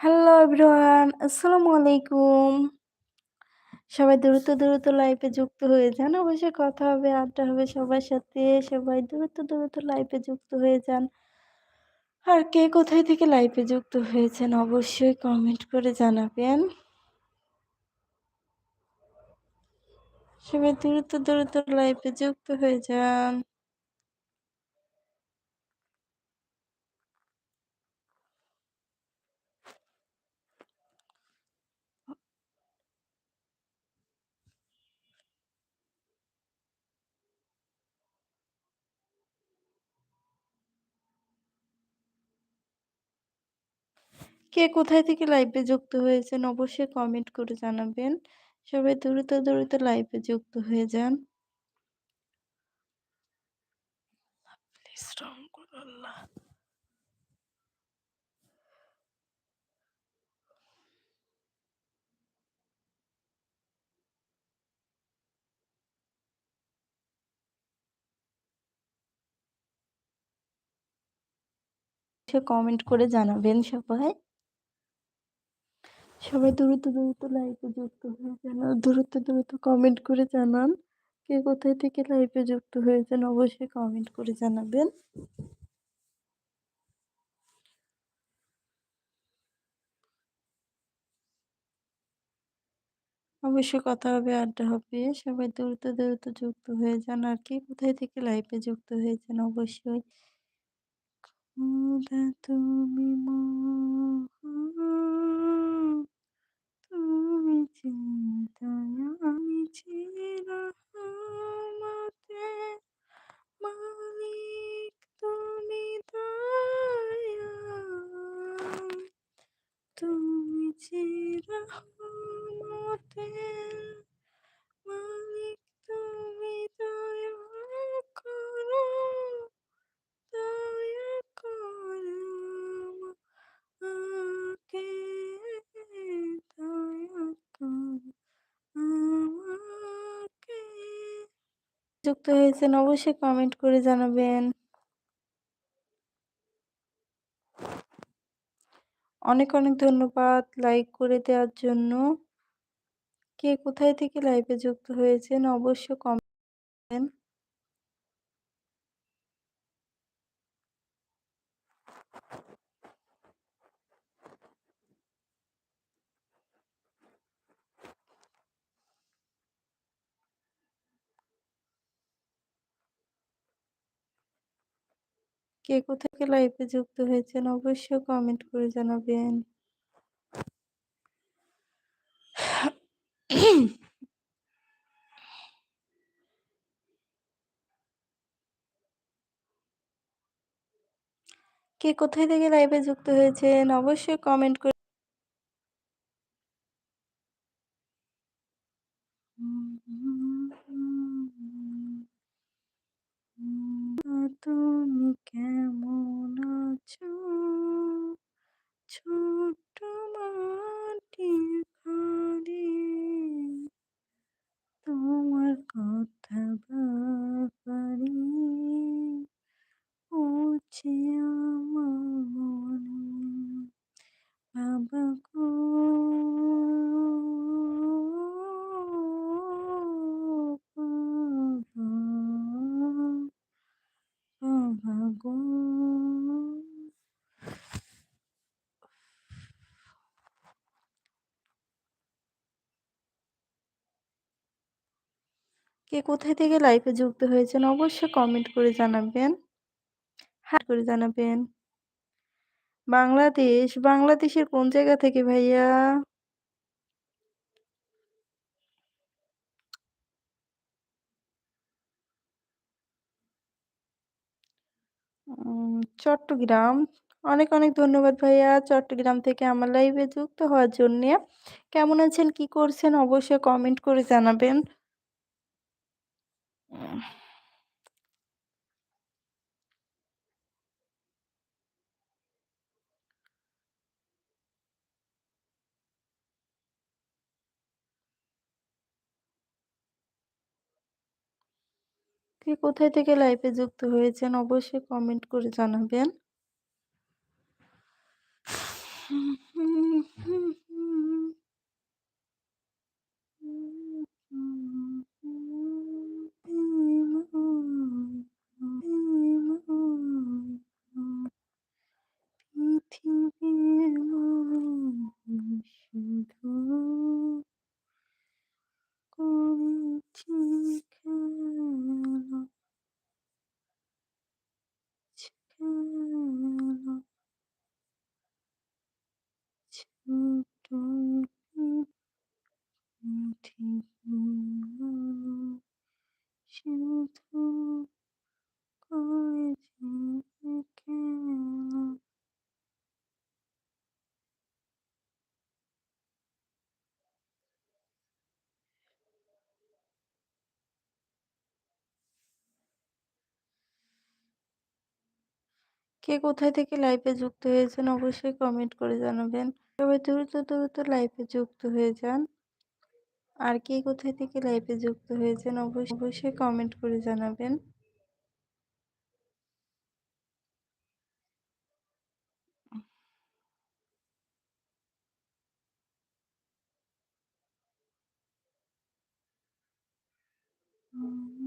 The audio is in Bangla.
হ্যালো এভরিওয়ান আসসালামু আলাইকুম সবাই দ্রুত দ্রুত লাইফে যুক্ত হয়ে যান। অবশ্যই কথা হবে, আড্ডা হবে সবার সাথে। সবাই দ্রুত দ্রুত লাইফে যুক্ত হয়ে যান। আর কে কোথায় থেকে লাইফে যুক্ত হয়েছেন অবশ্যই কমেন্ট করে জানাবেন। সবাই দ্রুত দ্রুত লাইফে যুক্ত হয়ে যান। কে কোথায় থেকে লাইভে যুক্ত হয়েছেন অবশ্যই কমেন্ট করে জানাবেন। সবাই দ্রুত দ্রুত লাইভে যুক্ত হয়ে যান। কমেন্ট করে জানাবেন সবাই। সবাই দ্রুত দ্রুত লাইভে যুক্ত হয়ে যান। দ্রুত দ্রুত কমেন্ট করে জানান কে কোথায় থেকে লাইভে যুক্ত হয়েছেন। অবশ্যই কমেন্ট করে জানাবেন। অবশ্যই কথা হবে, আড্ডা হবে। সবাই দ্রুত দ্রুত যুক্ত হয়ে যান। আর কে কোথায় থেকে লাইভে যুক্ত হয়েছেন? অবশ্যই। তুমি চিন্তায় আমি চিরহমতে মালিক তুমি দয়া তুমি মালিক তুমি আমাকে যুক্ত হয়েছেন, অবশ্যই কমেন্ট করে জানাবেন। অনেক অনেক ধন্যবাদ লাইক করে দেওয়ার জন্য। কে কোথায় থেকে লাইভে যুক্ত হয়েছেন? অবশ্য কমেন্ট কে কোথায় লাইভে যুক্ত হয়েছেন? অবশ্যই কমেন্ট করে জানাবেন। কে কোথায় থেকে লাইভে যুক্ত হয়েছেন অবশ্যই কমেন্ট করে কে কোথায় থেকে লাইভে যুক্ত হয়েছেন অবশ্যই কমেন্ট করে জানাবেন। হ্যাঁ করে জানাবেন। বাংলাদেশ, বাংলাদেশের কোন জায়গা থেকে ভাইয়া? চট্টগ্রাম। অনেক অনেক ধন্যবাদ ভাইয়া। চট্টগ্রাম থেকে আমার লাইভে যুক্ত হওয়ার জন্যে। কেমন আছেন, কি করছেন অবশ্যই কমেন্ট করে জানাবেন। কে কোথায় থেকে লাইভে যুক্ত হয়েছেন অবশ্যই কমেন্ট করে জানাবেন পৃথিবীর মানুষ শুধু করেছি খেলা খেলা ছোট পৃথিবীর মানুষ কে কোথায় থেকে লাইভে যুক্ত হয়েছেন? অবশ্যই কমেন্ট করে জানাবেন। সবাই দ্রুত দ্রুত লাইভে যুক্ত হয়ে যান। আর কে কোথায় থেকে লাইভে যুক্ত হয়েছেন অবশ্যই অবশ্যই কমেন্ট করে জানাবেন। হুম